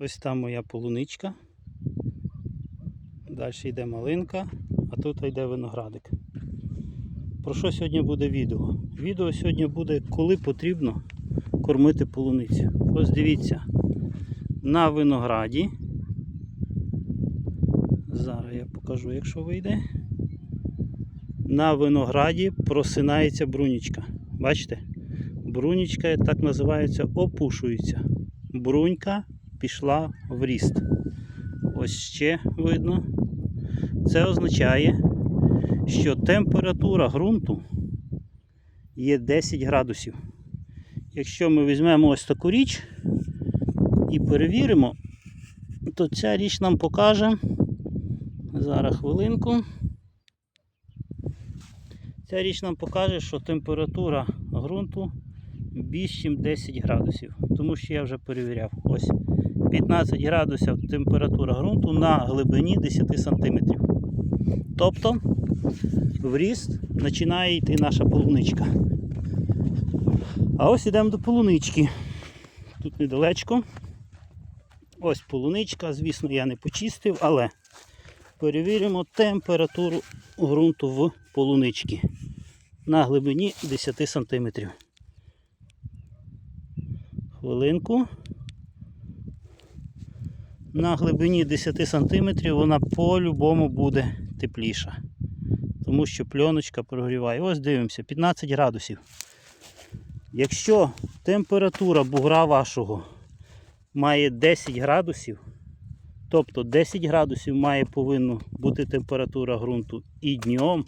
Ось там моя полуничка. Далі йде малинка, а тут йде виноградик. Про що сьогодні буде відео? Відео сьогодні буде, коли потрібно кормити полуницю. Ось дивіться, на винограді. Зараз я покажу, якщо вийде. На винограді просинається брунічка. Бачите? Брунічка так називається, опушується. Брунька пішла в ріст. Ось ще видно. Це означає, що температура ґрунту є 10 градусів. Якщо ми візьмемо ось таку річ і перевіримо, то ця річ нам покаже. Зараз хвилинку. Ця річ нам покаже, що температура ґрунту більш ніж 10 градусів. Тому що я вже перевіряв. Ось 15 градусів температура ґрунту на глибині 10 см. Тобто в ріст починає йти наша полуничка. А ось йдемо до полунички. Тут недалечко. Ось полуничка, звісно, я не почистив, але перевіримо температуру ґрунту в полуничці на глибині 10 см. Хвилинку. На глибині 10 см вона по-любому буде тепліша. Тому що пленочка прогріває. Ось дивимося, 15 градусів. Якщо температура бугра вашого має 10 градусів, тобто 10 градусів має повинна бути температура ґрунту і днем,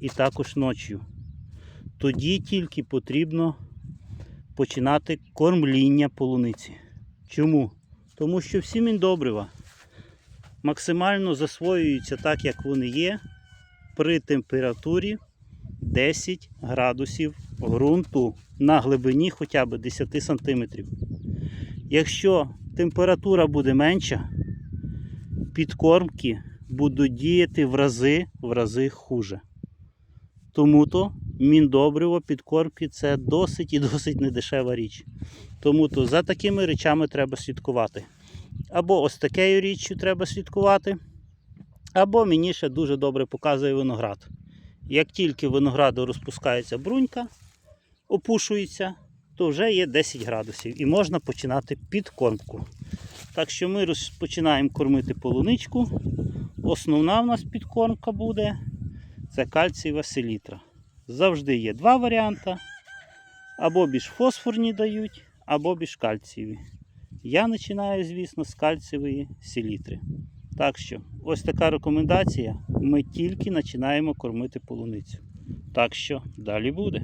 і також ночі, тоді тільки потрібно починати кормління полуниці. Чому? Тому що всі міндобрива максимально засвоюються так, як вони є, при температурі 10 градусів ґрунту на глибині хоча б 10 см. Якщо температура буде менша, підкормки будуть діяти в рази, в рази хуже. Тому то міндобриво підкормки це досить і досить недешева річ. Тому то за такими речами треба слідкувати. Або ось такою річчю треба слідкувати, або мені ще дуже добре показує виноград. Як тільки винограду розпускається брунька, опушується, то вже є 10 градусів і можна починати підкормку. Так що ми розпочинаємо кормити полуничку. Основна в нас підкормка буде це кальцієва селітра. Завжди є два варіанти. Або більш фосфорні дають, або більш кальцієві. Я починаю, звісно, з кальцієвої селітри. Так що, ось така рекомендація. Ми тільки починаємо кормити полуницю. Так що далі буде.